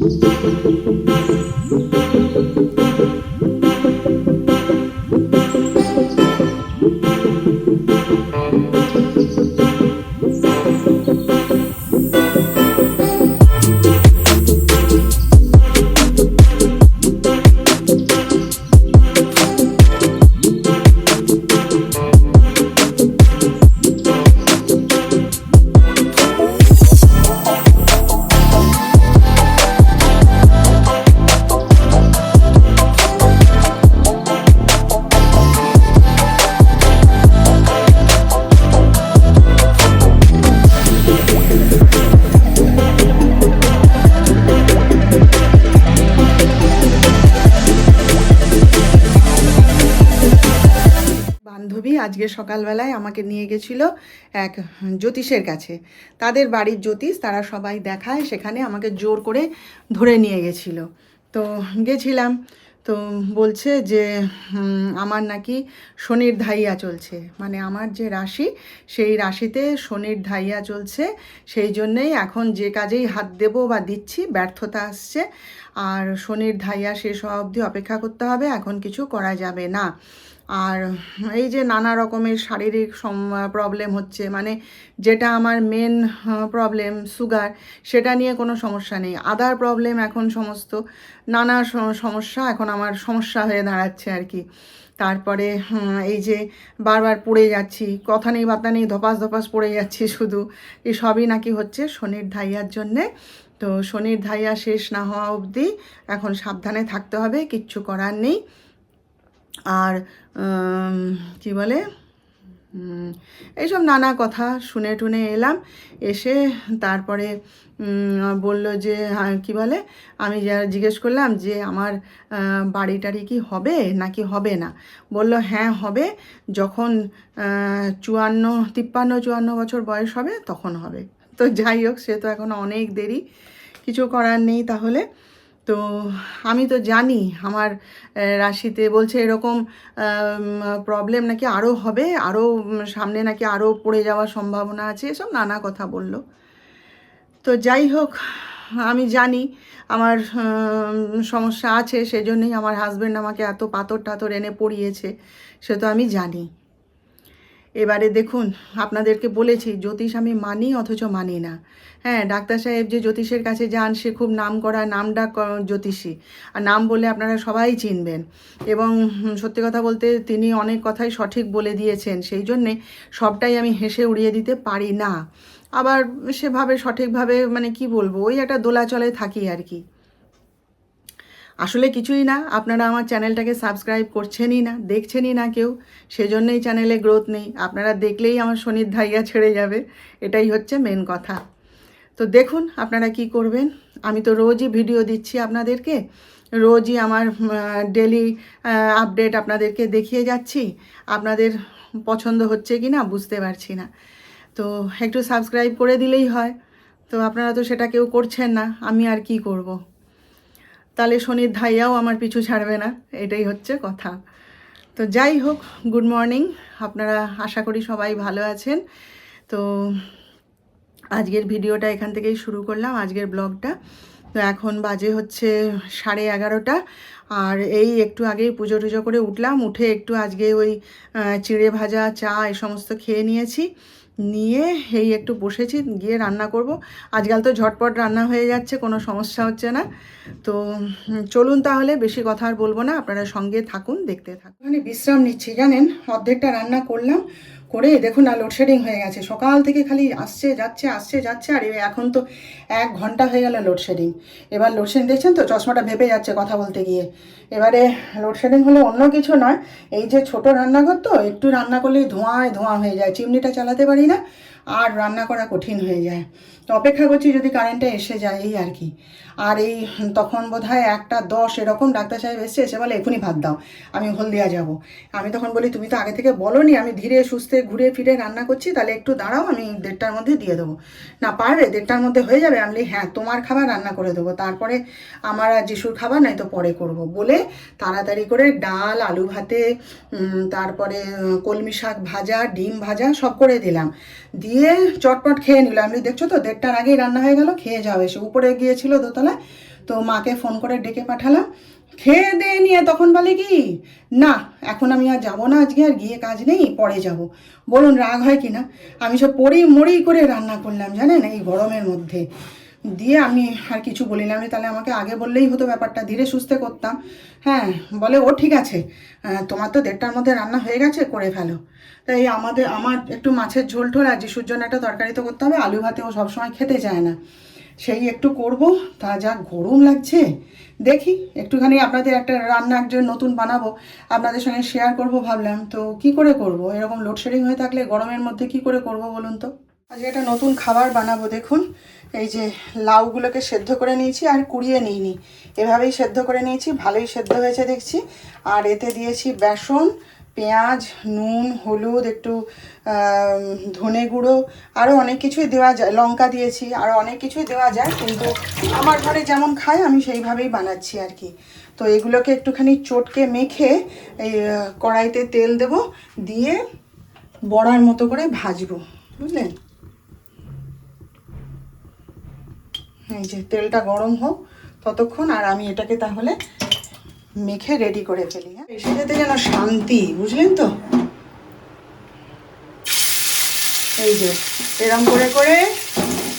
Música আজকে সকালবেলায় আমাকে নিয়ে গেছিল এক জ্যোতিষের কাছে। তাদের বাড়ির জ্যোতিষ তারা সবাই দেখায়, সেখানে আমাকে জোর করে ধরে নিয়ে গেছিল। তো গেছিলাম, তো বলছে যে আমার নাকি শনির ধাইয়া চলছে। মানে আমার যে রাশি, সেই রাশিতে শনির ধাইয়া চলছে। সেই জন্যেই এখন যে কাজেই হাত দেব বা দিচ্ছি, ব্যর্থতা আসছে। আর শনির ধাইয়া শেষ হওয়া অবধি অপেক্ষা করতে হবে, এখন কিছু করা যাবে না। আর এই যে নানা রকমের শারীরিক প্রবলেম হচ্ছে মানে যেটা আমার মেন প্রবলেম সুগার সেটা নিয়ে কোনো সমস্যা নেই। আদার প্রবলেম এখন সমস্ত, নানা সমস্যা এখন আমার সমস্যা হয়ে দাঁড়াচ্ছে আর কি। তারপরে এই যে বারবার পড়ে যাচ্ছি, কথা নেই, বার্তা নেই, ধপাস ধপাস পড়ে যাচ্ছি শুধু, এই সবই নাকি হচ্ছে শনির ধাইয়ার জন্যে। তো শনির ধাইয়া শেষ না হওয়া অবধি এখন সাবধানে থাকতে হবে, কিচ্ছু করার নেই। আর কি বলে? এইসব নানা কথা শুনে টুনে এলাম। এসে তারপরে বলল যে কি বলে? আমি জিজ্ঞেস করলাম যে, আমার বাড়ি টাড়ি কি হবে নাকি হবে না? বলল হ্যাঁ হবে। যখন চুয়ান্ন, তিপ্পান্ন, চুয়ান্ন বছর বয়স হবে, তখন হবে। তো যাই হোক, সে তো এখন অনেক দেরি। কিছু করার নেই তাহলে। তো আমি তো জানি আমার রাশিতে বলছে এরকম প্রবলেম নাকি আরও হবে আরও সামনে নাকি আরও পড়ে যাওয়ার সম্ভাবনা আছে, এসব নানা কথা বলল। তো যাই হোক, আমি জানি আমার সমস্যা আছে, সেজন্যই আমার হাজব্যান্ড আমাকে এত পাথর টাথর এনে পড়িয়েছে, সে তো আমি জানি। এবারে দেখুন, আপনাদেরকে বলেছি, জ্যোতিষ আমি মানি অথচ মানি না। হ্যাঁ ডাক্তার সাহেব যে জ্যোতিষের কাছে যান, সে খুব নাম করা, নাম ডাক জ্যোতিষী। আর নাম বলে আপনারা সবাই চিনবেন। এবং সত্যি কথা বলতে তিনি অনেক কথাই সঠিক বলে দিয়েছেন। সেই জন্যে সবটাই আমি হেসে উড়িয়ে দিতে পারি না। আবার সেভাবে সঠিকভাবে মানে কি বলব, ওই একটা দোলাচলে থাকি আর কি। আসলে কিছুই না, আপনারা আমার চ্যানেলটাকে সাবস্ক্রাইব করছেনই না, দেখছেনই না কেউ, সেজন্যই চ্যানেলে গ্রোথ নেই, আপনারা দেখলেই আমার শনির ধাইয়া ছেড়ে যাবে, এটাই হচ্ছে মেন কথা তো দেখুন আপনারা কি করবেন, আমি তো রোজই ভিডিও দিচ্ছি আপনাদেরকে, রোজই আমার ডেলি আপডেট আপনাদেরকে দেখিয়ে যাচ্ছি, আপনাদের পছন্দ হচ্ছে কি না বুঝতে পারছি না তো একটু সাবস্ক্রাইব করে দিলেই হয়, তো আপনারা তো সেটা কেউ করছেন না, আমি আর কি করব। তাহলে শনির ধাইয়াও আমার পিছু ছাড়বে না, এটাই হচ্ছে কথা। তো যাই হোক গুড মর্নিং আপনারা আশা করি সবাই ভালো আছেন। তো আজকের ভিডিওটা এখান থেকেই শুরু করলাম, আজকের ব্লগটা তো এখন বাজে হচ্ছে সাড়ে এগারোটা, আর এই একটু আগেই পুজো টুজো করে উঠলাম, উঠে একটু আজকে ওই চিড়ে ভাজা, চা, এই সমস্ত খেয়ে নিয়েছি। নিয়ে এই একটু বসেছি, গিয়ে রান্না করব। আজকাল তো ঝটপট রান্না হয়ে যাচ্ছে, কোনো সমস্যা হচ্ছে না। তো চলুন তাহলে, বেশি কথা আর বলব না, আপনারা সঙ্গে থাকুন, দেখতে থাকুন। মানে বিশ্রাম নিচ্ছি, জানেন? অর্ধেকটা রান্না করলাম করে দেখুন না লোডশেডিং হয়ে গেছে। সকাল থেকে খালি আসছে, যাচ্ছে আসছে, যাচ্ছে, আর এখন তো এক ঘণ্টা হয়ে গেল লোডশেডিং এবার লোডশেডিং দেখছেন তো? চশমাটা ভেপে যাচ্ছে কথা বলতে গিয়ে। এবারে লোডশেডিং হলে অন্য কিছু নয়, এই যে ছোট রান্নাঘর তো, একটু রান্না করলেই ধোঁয়ায় ধোঁয়া হয়ে যায়, চিমনিটা চালাতে পারি না, আর রান্না করা কঠিন হয়ে যায়। তো অপেক্ষা করছি যদি কারেন্টটা এসে যায়, এই আর কি। আর এই তখন বোধ হয় একটা দশ এরকম ডাক্তার সাহেব এসছে, এসে বলে এখনই ভাত দাও, আমি হলদিয়া যাব। আমি তখন বলি, তুমি তো আগে থেকে বলোনি, আমি ধীরে সুস্থে ঘুরে ফিরে রান্না করছি, তাহলে একটু দাঁড়াও, আমি দেড়টার মধ্যে দিয়ে দেবো। না, পারবে, দেড়টার মধ্যে হয়ে যাবে। আমি হ্যাঁ তোমার খাবার রান্না করে দেবো, তারপরে আমার আর যিশুর খাবার নাই তো পরে করব। বলে তাড়াতাড়ি করে ডাল, আলু ভাতে তারপরে কলমি শাক ভাজা, ডিম ভাজা সব করে দিলাম। দিয়ে চটপট খেয়ে নিলাম। আমি দেখছ তো দেড়টার আগেই রান্না হয়ে গেল, খেয়ে যাও এসে। উপরে গিয়েছিল দোতলায়, তো মাকে ফোন করে ডেকে পাঠালাম। খেয়ে দে নিয়ে, তখন বলে কি, না, এখন আমি আর যাব না আজকে, আর গিয়ে কাজ নেই, পরে যাব। বলুন, রাগ হয় কি না আমি সব পরেই মরেই করে রান্না করলাম, জানেন, এই গরমের মধ্যে। দিয়ে আমি আর কিছু বলি না আমি তাহলে আমাকে আগে বললেই হতো ব্যাপারটা, ধীরে সুস্থে করতাম। হ্যাঁ বলে, ও, ঠিক আছে। তোমার তো দেড়টার মধ্যে রান্না হয়ে গেছে, করে ফেলো। তাই আমাদের, আমার একটু মাছের ঝোল টোল আর যিশুর জন্য একটা তরকারি তো করতে হবে, আলু ভাতে ও সবসময় খেতে চায় না। সেই একটু করব, তা যা গরম লাগছে। দেখি, একটুখানি আপনাদের একটা রান্না একজন নতুন বানাবো, আপনাদের সঙ্গে শেয়ার করব ভাবলাম। তো কি করে করব? এরকম লোডশেডিং হয়ে থাকলে গরমের মধ্যে কি করে করব বলুন তো? আজকে একটা নতুন খাবার বানাবো, দেখুন। এই যে লাউগুলোকে সেদ্ধ করে নিয়েছি আর কুড়িয়ে নিইনি। এভাবেই সেদ্ধ করে নিয়েছি, ভালোই সেদ্ধ হয়েছে দেখছি। আর এতে দিয়েছি বেসন, পেঁয়াজ, নুন, হলুদ, একটু ধনে গুঁড়ো, আরও অনেক কিছুই দেওয়া যায়। লঙ্কা দিয়েছি, আরও অনেক কিছুই দেওয়া যায়, কিন্তু আমার ঘরে যেমন খায়, আমি সেইভাবেই বানাচ্ছি আর কি। তো এগুলোকে একটুখানি চটকে মেখে এই কড়াইতে তেল দেব, দিয়ে বড়ার মতো করে ভাজবো, বুঝলেন? এই যে তেলটা গরম হোক ততক্ষণ আর আমি এটাকে তাহলে মেখে রেডি করে ফেলি হ্যাঁ? এসে যেতে যেন শান্তি, বুঝলেন তো? এই যে, এরম করে করে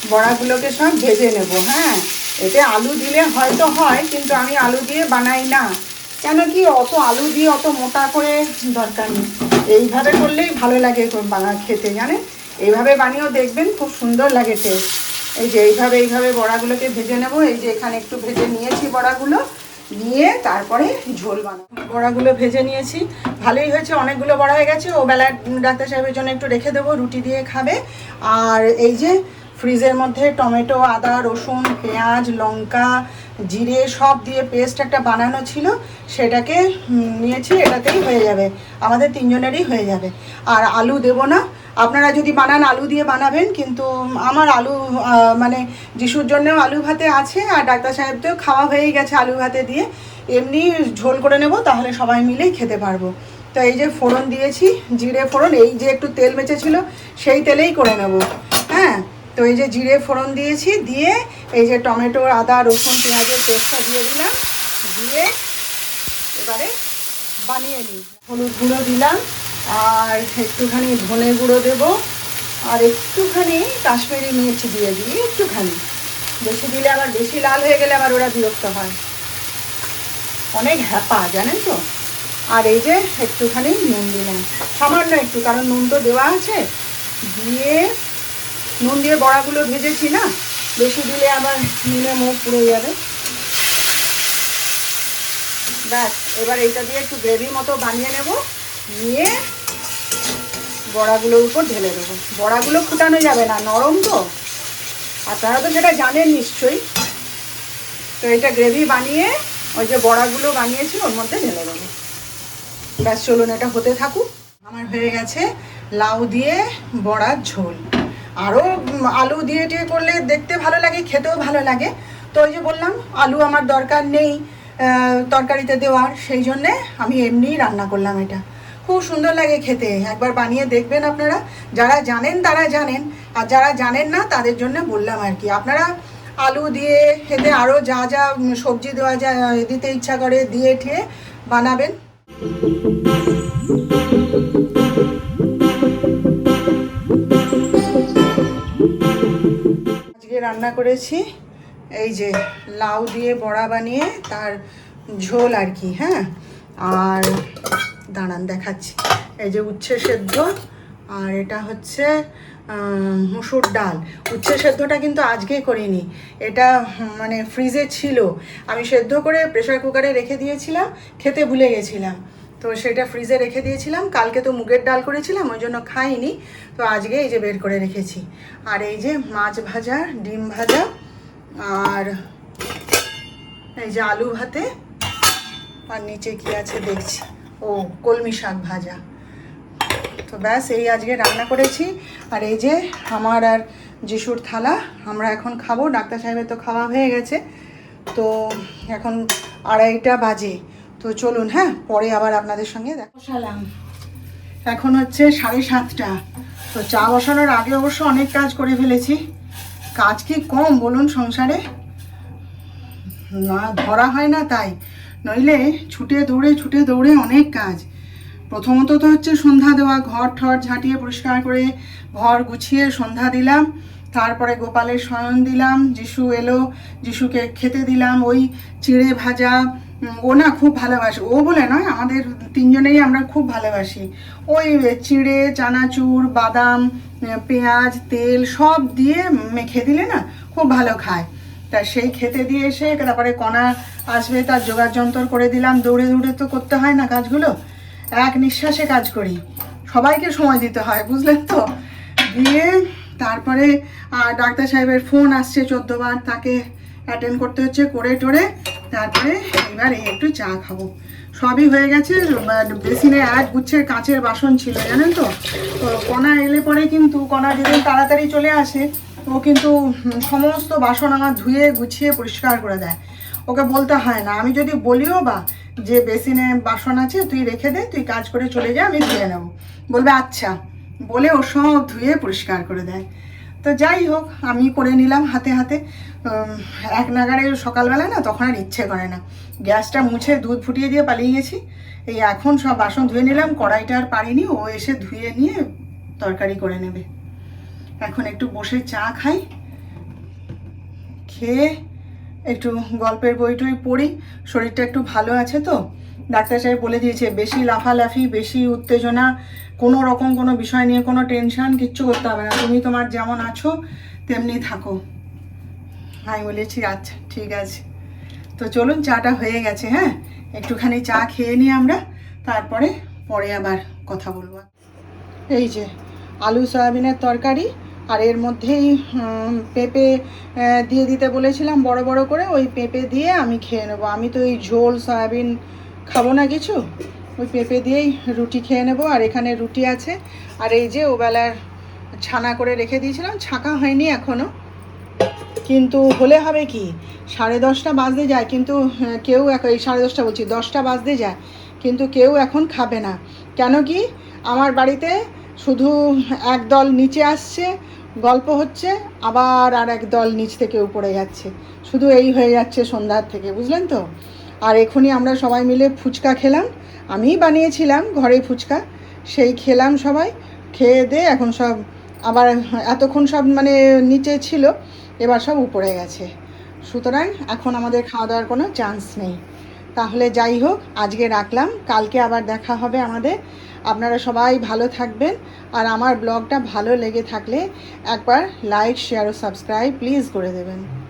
বড়াগুলোকে সব ভেজে নেব হ্যাঁ? এতে আলু দিলে হয়তো হয়, কিন্তু আমি আলু দিয়ে বানাই না। কেন কি অত আলু দিয়ে অত মোটা করে দরকার নেই। এইভাবে করলেই ভালো লাগে বানা খেতে, জানেন? এইভাবে বানিয়েও দেখবেন খুব সুন্দর লাগে টেস্ট এই যে এইভাবে এইভাবে বড়াগুলোকে ভেজে নেব। এই যে এখানে একটু ভেজে নিয়েছি বড়াগুলো। নিয়ে তারপরে ঝোল বানাবো। বড়াগুলো ভেজে নিয়েছি। ভালোই হয়েছে, অনেকগুলো বড়া হয়ে গেছে। ও বেলা ডাক্তার সাহেবের জন্য একটু রেখে দেবো, রুটি দিয়ে খাবে। আর এই যে ফ্রিজের মধ্যে টমেটো, আদা, রসুন, পেঁয়াজ, লঙ্কা, জিরে সব দিয়ে পেস্ট একটা বানানো ছিল। সেটাকে নিয়েছি, এটাতেই হয়ে যাবে। আমাদের তিনজনেরই হয়ে যাবে। আর আলু দেবো না। আপনারা যদি বানান, আলু দিয়ে বানাবেন, কিন্তু আমার আলু মানে যিশুর জন্যও আলু ভাতে আছে, আর ডাক্তার সাহেবকেও খাওয়া হয়েই গেছে আলু ভাতে দিয়ে। এমনি ঝোল করে নেব, তাহলে সবাই মিলেই খেতে পারব। তো এই যে ফোড়ন দিয়েছি, জিরে ফোড়ন, এই যে একটু তেল বেঁচেছিল, সেই তেলেই করে নেব। হ্যাঁ? তো এই যে জিরে ফোড়ন দিয়েছি, দিয়ে এই যে টমেটো, আদা, রসুন, পেঁয়াজের পেস্টটা দিয়ে দিলাম। দিয়ে এবারে বানিয়ে নিই। হলুদ গুঁড়ো দিলাম। আর একটুখানি ধনে গুঁড়ো দেবো, আর একটুখানি কাশ্মীরি মির্চ দিয়ে দিই, একটুখানি। বেশি দিলে আবার বেশি লাল হয়ে গেলে আবার ওরা বিরক্ত হয়। অনেক হ্যাপা, জানেন তো? আর এই যে একটুখানি নুন দিলাম। সামান্য একটু, কারণ নুন তো দেওয়া আছে। দিয়ে নুন দিয়ে বড়াগুলো ভেজেছি না? বেশি দিলে আবার নুনে মুখ পুড়ে যাবে। ব্যাস, এবার এইটা দিয়ে একটু গ্রেভি মতো বানিয়ে নেব। নিয়ে বড়াগুলোর উপর ঢেলে দেবো। বড়াগুলো ফুটানো যাবে না, নরম তো। আপনারা তো সেটা জানেন নিশ্চয়ই। তো এটা গ্রেভি বানিয়ে, ওই যে বড়াগুলো বানিয়েছি, ওর মধ্যে ঢেলে দেবো। ব্যাস, চলুন, এটা হতে থাকুক। আমার হয়ে গেছে লাউ দিয়ে বড়ার ঝোল। আরও আলু দিয়ে টিয়ে করলে দেখতে ভালো লাগে, খেতেও ভালো লাগে। তো ওই যে বললাম, আলু আমার দরকার নেই তরকারিতে দেওয়ার। সেই জন্যে আমি এমনিই রান্না করলাম এটা। খুব সুন্দর লাগে খেতে। একবার বানিয়ে দেখবেন আপনারা। যারা জানেন তারা জানেন। আর যারা জানেন না, তাদের জন্য বললাম আর কি। আপনারা আলু দিয়ে খেতে আরও যা যা সবজি দেওয়া যায়, দিতে ইচ্ছা করে দিয়ে ঠিয়ে বানাবেন। আজকে রান্না করেছি এই যে লাউ দিয়ে বড়া বানিয়ে, তার ঝোল আর কি হ্যাঁ? আর দাঁড়ান, দেখাচ্ছি। এই যে উচ্ছে সেদ্ধ, আর এটা হচ্ছে মুসুর ডাল। উচ্ছে সেদ্ধটা কিন্তু আজকে করিনি। এটা মানে ফ্রিজে ছিল। আমি সেদ্ধ করে প্রেসার কুকারে রেখে দিয়েছিলাম, খেতে ভুলে গেছিলাম। তো সেটা ফ্রিজে রেখে দিয়েছিলাম। কালকে তো মুগের ডাল করেছিলাম, ওই জন্য খাইনি। তো আজকে এই যে বের করে রেখেছি। আর এই যে মাছ ভাজা, ডিম ভাজা, আর এই যে আলু ভাতে, আর নিচে কি আছে দেখছি। ও কলমি শাক ভাজা। তো ব্যাস, এই আজকে রান্না করেছি। আর এই যে আমার আর যিশুর থালা, আমরা এখন খাব। ডাক্তার সাহেবের তো খাওয়া হয়ে গেছে। তো এখন আড়াইটা বাজে। তো চলুন হ্যাঁ পরে আবার আপনাদের সঙ্গে দেখা বসালাম। এখন হচ্ছে সাড়ে সাতটা। তো চা বসানোর আগে অবশ্য অনেক কাজ করে ফেলেছি। কাজ কি কম বলুন সংসারে? না, ধরা হয় না তাই। নইলে ছুটে দৌড়ে ছুটে দৌড়ে অনেক কাজ। প্রথমত তো হচ্ছে সন্ধ্যা দেওয়া, ঘর ঠর ঝাঁটিয়ে পরিষ্কার করে ঘর গুছিয়ে সন্ধ্যা দিলাম, তারপরে গোপালের শয়ন দিলাম, যিশু এলো, যিশুকে খেতে দিলাম, ওই চিড়ে ভাজা ও না খুব ভালোবাসে, ও বলে নয়, আমাদের তিনজনেই আমরা খুব ভালোবাসি। ওই চিড়ে, চানাচুর, বাদাম পেঁয়াজ, তেল সব দিয়ে মেখে দিলে না খুব ভালো খায়। তা সেই খেতে দিয়ে এসে তারপরে কণা আসবে, তার যোগাড় যন্ত্র করে দিলাম, দৌড়ে দৌড়ে তো করতে হয় না কাজগুলো। এক নিঃশ্বাসে কাজ করি। সবাইকে সময় দিতে হয়, বুঝলেন তো? দিয়ে তারপরে ডাক্তার সাহেবের ফোন আসছে চোদ্দবার, তাকে অ্যাটেন্ড করতে হচ্ছে, করে টোরে তারপরে এবার একটু চা খাব। সবই হয়ে গেছে বেসিনে এক গুচ্ছের কাঁচের বাসন ছিল, জানেন তো? তো কণা এলে পরে কিন্তু, কণা যেদিন তাড়াতাড়ি চলে আসে ও কিন্তু সমস্ত বাসন আমার ধুয়ে, গুছিয়ে, পরিষ্কার করে দেয়। ওকে বলতে হয় না। আমি যদি বলিও বা যে বেসিনে বাসন আছে, তুই রেখে দে, তুই কাজ করে চলে যা, আমি ধুয়ে নেব। বলবে আচ্ছা। বলে ও সব ধুয়ে, পরিষ্কার করে দেয়। তো যাই হোক, আমি করে নিলাম হাতে হাতে। এক নাগারে সকালবেলা না তখন আর ইচ্ছে করে না। গ্যাসটা মুছে দুধ ফুটিয়ে দিয়ে পালিয়ে গেছি। এই এখন সব বাসন ধুয়ে নিলাম, কড়াইটা আর পারিনি, ও এসে ধুয়ে নিয়ে তরকারি করে নেবে। এখন একটু বসে চা খাই। খেয়ে একটু গল্পের বই টই পড়ি। শরীরটা একটু ভালো আছে তো? ডাক্তার সাহেব বলে দিয়েছে, বেশি লাফালাফি, বেশি উত্তেজনা, কোনো রকম কোনো বিষয় নিয়ে কোনো টেনশন কিচ্ছু করতে হবে না। তুমি তোমার যেমন আছো, তেমনি থাকো। আমি বলেছি আচ্ছা ঠিক আছে। তো চলুন, চাটা হয়ে গেছে হ্যাঁ? একটুখানি চা খেয়ে নিই আমরা, তারপরে, পরে আবার কথা বলব। এই যে, আলু সয়াবিনের তরকারি আর এর মধ্যেই পেঁপে দিয়ে দিতে বলেছিলাম বড় বড় করে, ওই পেঁপে দিয়ে আমি খেয়ে নেব। আমি তো এই ঝোল, সয়াবিন খাব না কিছু, ওই পেঁপে দিয়েই রুটি খেয়ে নেব। আর এখানে রুটি আছে। আর এই যে ওবেলার ছানা করে রেখে দিয়েছিলাম, ছাঁকা হয়নি এখনও কিন্তু হলে হবে কি, সাড়ে দশটা বাজতে যায়, কিন্তু কেউ এখন এই সাড়ে দশটা বলছি, দশটা বাজতে যায়। কিন্তু কেউ এখন খাবে না। কেন কি, আমার বাড়িতে শুধু একদল নিচে আসছে গল্প হচ্ছে, আবার আর এক দল নিচ থেকে উপরে যাচ্ছে। শুধু এই হয়ে যাচ্ছে সন্ধ্যার থেকে, বুঝলেন তো? আর এখনই আমরা সবাই মিলে ফুচকা খেলাম। আমিই বানিয়েছিলাম ঘরে ফুচকা, সেই খেলাম সবাই। খেয়ে দিয়ে এখন সব, আবার এতক্ষণ সব মানে নিচে ছিল, এবার সব উপরে গেছে। সুতরাং এখন আমাদের খাওয়া দাওয়ার কোনো চান্স নেই। তাহলে যাই হোক, আজকে রাখলাম। কালকে আবার দেখা হবে আমাদের। আপনারা সবাই ভালো থাকবেন। আর আমার ব্লগটা ভালো লেগে থাকলে একবার লাইক, শেয়ার ও সাবস্ক্রাইব প্লিজ করে দেবেন।